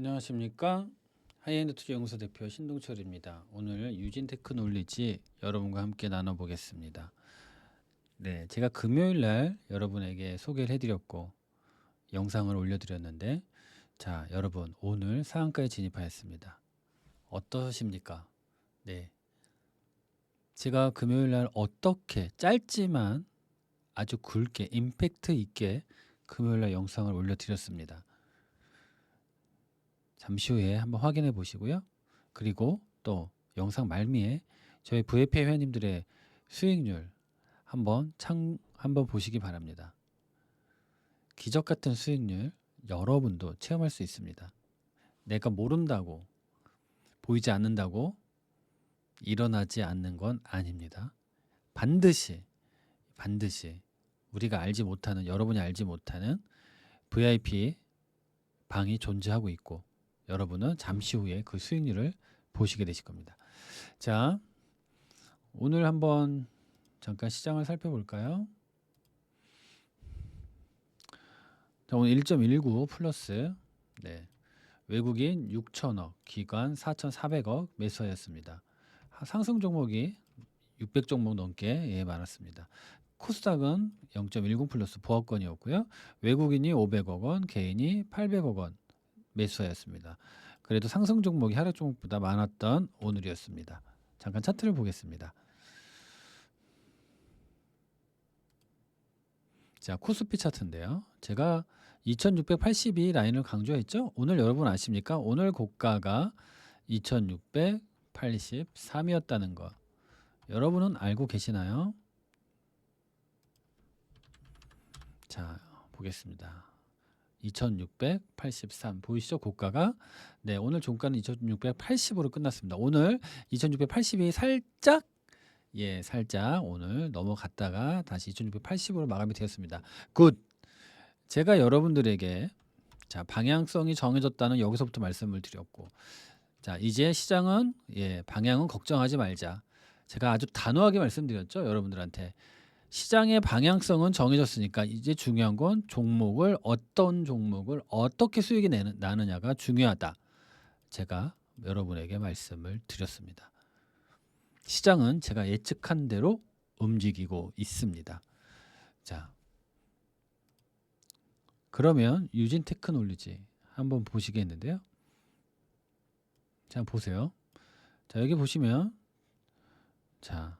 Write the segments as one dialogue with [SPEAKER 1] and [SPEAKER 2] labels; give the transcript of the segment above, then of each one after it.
[SPEAKER 1] 안녕하십니까 하이엔드 투자 연구소 대표 신동철입니다. 오늘 유진 테크놀리지 여러분과 함께 나눠보겠습니다. 네, 제가 금요일 날 여러분에게 소개를 해드렸고 영상을 올려드렸는데 자 여러분 오늘 상한가에 진입하였습니다. 어떠십니까? 네, 제가 금요일 날 어떻게 짧지만 아주 굵게 임팩트 있게 금요일 날 영상을 올려드렸습니다. 잠시 후에 한번 확인해 보시고요. 그리고 또 영상 말미에 저희 VFA 회원님들의 수익률 한번 창 한번 보시기 바랍니다. 기적 같은 수익률 여러분도 체험할 수 있습니다. 내가 모른다고 보이지 않는다고 일어나지 않는 건 아닙니다. 반드시 반드시 우리가 알지 못하는 여러분이 알지 못하는 VIP 방이 존재하고 있고 여러분은 잠시 후에 그 수익률을 보시게 되실 겁니다. 자, 오늘 한번 잠깐 시장을 살펴볼까요? 자, 오늘 1.19 플러스 네. 외국인 6천억, 기관 4,400억 매수하였습니다. 하- 상승 종목이 600 종목 넘게 예, 많았습니다. 코스닥은 0.10 플러스 보합권이었고요. 외국인이 500억 원, 개인이 800억 원 매수하였습니다. 그래도 상승 종목이 하락 종목보다 많았던 오늘이었습니다. 잠깐 차트를 보겠습니다. 자, 코스피 차트인데요. 제가 2682 라인을 강조했죠. 오늘 여러분 아십니까? 오늘 고가가 2683이었다는 거. 여러분은 알고 계시나요? 자, 보겠습니다. 2683 보이시죠? 고가가 네, 오늘 종가는 2680으로 끝났습니다. 오늘 2680이 살짝 예, 살짝 오늘 넘어갔다가 다시 2680으로 마감이 되었습니다. 굿. 제가 여러분들에게 자, 방향성이 정해졌다는 여기서부터 말씀을 드렸고 자, 이제 시장은 예, 방향은 걱정하지 말자. 제가 아주 단호하게 말씀드렸죠, 여러분들한테. 시장의 방향성은 정해졌으니까 이제 중요한 건 종목을 어떤 종목을 어떻게 수익이 내는, 나느냐가 중요하다. 제가 여러분에게 말씀을 드렸습니다. 시장은 제가 예측한 대로 움직이고 있습니다. 자, 그러면 유진 테크놀리지 한번 보시겠는데요. 자, 보세요. 자, 여기 보시면 자,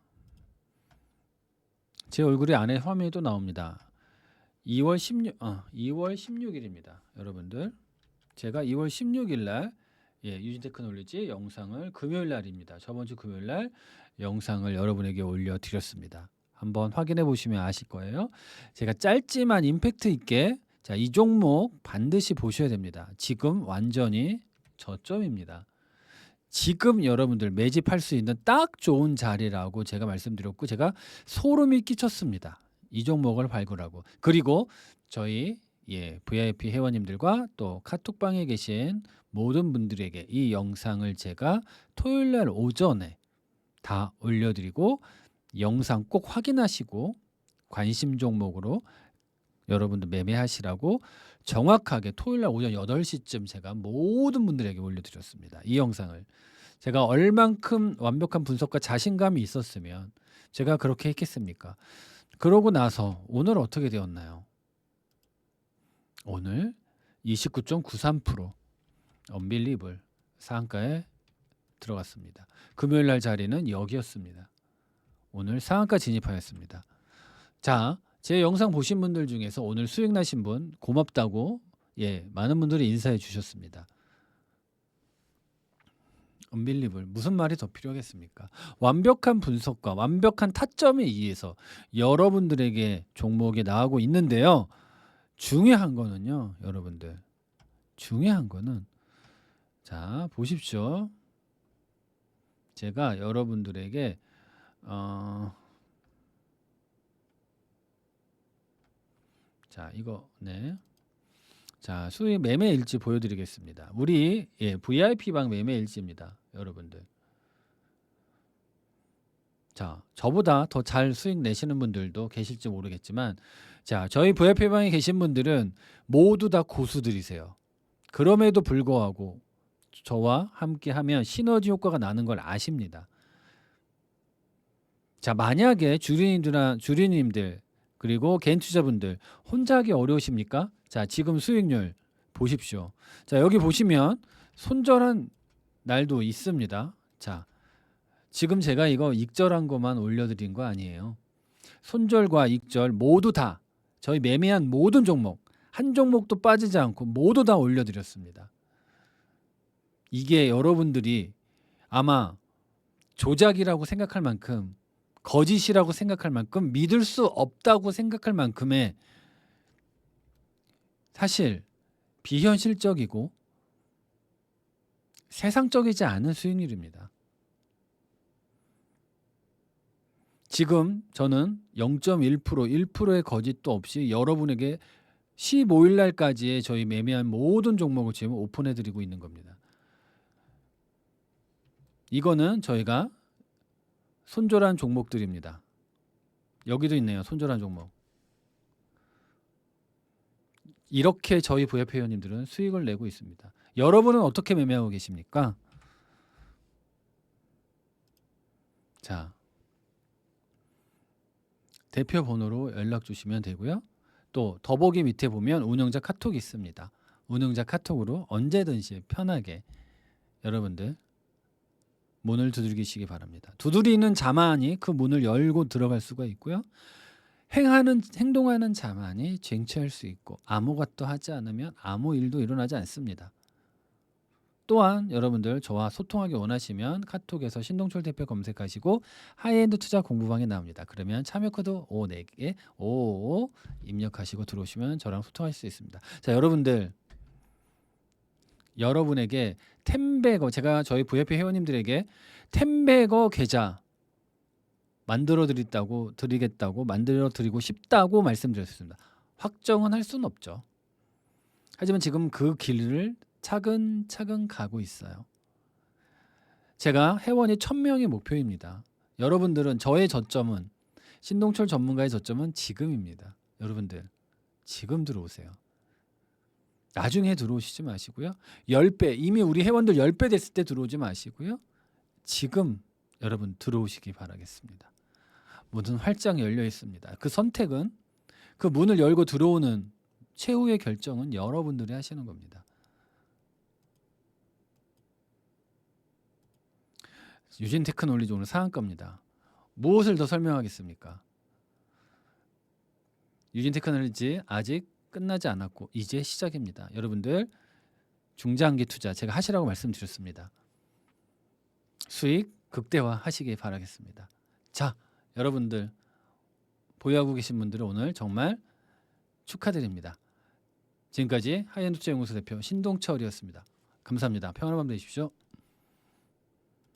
[SPEAKER 1] 제 얼굴이 안에 화면이 또 나옵니다. 2월 16, 아, 2월 16일입니다. 여러분들, 제가 2월 16일 날 예, 유진 테크놀리지 영상을 금요일 날입니다. 저번 주 금요일 날 영상을 여러분에게 올려 드렸습니다. 한번 확인해 보시면 아실 거예요. 제가 짧지만 임팩트 있게 자, 이 종목 반드시 보셔야 됩니다. 지금 완전히 저점입니다. 지금 여러분들 매집할 수 있는 딱 좋은 자리라고 제가 말씀드렸고 제가 소름이 끼쳤습니다. 이 종목을 발굴하고 그리고 저희 예, VIP 회원님들과 또 카톡방에 계신 모든 분들에게 이 영상을 제가 토요일 날 오전에 다 올려드리고 영상 꼭 확인하시고 관심 종목으로 여러분들 매매하시라고 정확하게 토요일 날 오전 8시쯤 제가 모든 분들에게 올려드렸습니다. 이 영상을 제가 얼만큼 완벽한 분석과 자신감이 있었으면 제가 그렇게 했겠습니까? 그러고 나서 오늘 어떻게 되었나요? 오늘 29.93% 언빌리블 상한가에 들어갔습니다. 금요일 날 자리는 여기였습니다. 오늘 상한가 진입하였습니다. 자, 제 영상 보신 분들 중에서 오늘 수익 나신 분 고맙다고 예, 많은 분들이 인사해 주셨습니다. 언빌리블 무슨 말이 더 필요하겠습니까? 완벽한 분석과 완벽한 타점에 의해서 여러분들에게 종목이 나오고 있는데요. 중요한 거는요, 여러분들. 중요한 거는 자, 보십시오. 제가 여러분들에게 어 자, 이거 네. 자, 수익 매매 일지 보여드리겠습니다. 우리 예, VIP 방 매매 일지입니다, 여러분들. 자, 저보다 더 잘 수익 내시는 분들도 계실지 모르겠지만, 자, 저희 VIP 방에 계신 분들은 모두 다 고수들이세요. 그럼에도 불구하고 저와 함께 하면 시너지 효과가 나는 걸 아십니다. 자, 만약에 주린님들 주린님들 그리고 개인 투자분들 혼자 하기 어려우십니까? 자, 지금 수익률 보십시오. 자, 여기 보시면 손절한 날도 있습니다. 자, 지금 제가 이거 익절한 것만 올려드린 거 아니에요. 손절과 익절 모두 다 저희 매매한 모든 종목 한 종목도 빠지지 않고 모두 다 올려드렸습니다. 이게 여러분들이 아마 조작이라고 생각할 만큼 거짓이라고 생각할 만큼 믿을 수 없다고 생각할 만큼의 사실 비현실적이고 세상적이지 않은 수익률입니다. 지금 저는 0.1% 1%의 거짓도 없이 여러분에게 15일 날까지의 저희 매매한 모든 종목을 지금 오픈해 드리고 있는 겁니다. 이거는 저희가 손절한 종목들입니다. 여기도 있네요. 손절한 종목. 이렇게 저희 VF 회원님들은 수익을 내고 있습니다. 여러분은 어떻게 매매하고 계십니까? 자, 대표 번호로 연락 주시면 되고요. 또 더보기 밑에 보면 운영자 카톡이 있습니다. 운영자 카톡으로 언제든지 편하게 여러분들 문을 두드리시기 바랍니다. 두드리는 자만이 그 문을 열고 들어갈 수가 있고요. 행하는 행동하는 자만이 쟁취할 수 있고 아무것도 하지 않으면 아무 일도 일어나지 않습니다. 또한 여러분들 저와 소통하기 원하시면 카톡에서 신동철 대표 검색하시고 하이엔드 투자 공부방에 나옵니다. 그러면 참여 코드 54개 55 입력하시고 들어오시면 저랑 소통하실 수 있습니다. 자, 여러분들 여러분에게 템베거 제가 저희 VF 회원님들에게 템베거 계좌 만들어 드린다고 드리겠다고 만들어 드리고 싶다고 말씀드렸습니다. 확정은 할 수는 없죠. 하지만 지금 그 길을 차근차근 가고 있어요. 제가 회원이 1000명이 목표입니다. 여러분들은 저의 저점은 신동철 전문가의 저점은 지금입니다. 여러분들 지금 들어오세요. 나중에 들어오시지 마시고요. 10배 이미 우리 회원들 10배 됐을 때 들어오지 마시고요. 지금 여러분 들어오시기 바라겠습니다. 문은 활짝 열려 있습니다. 그 선택은 그 문을 열고 들어오는 최후의 결정은 여러분들이 하시는 겁니다. 유진 테크놀리지 오늘 상한가입니다. 무엇을 더 설명하겠습니까? 유진 테크놀리지 아직 끝나지 않았고 이제 시작입니다. 여러분들 중장기 투자 제가 하시라고 말씀드렸습니다. 수익 극대화 하시길 바라겠습니다. 자, 여러분들 보유하고 계신 분들은 오늘 정말 축하드립니다. 지금까지 하이엔드 투자 연구소 대표 신동철이었습니다. 감사합니다. 평안한 밤 되십시오.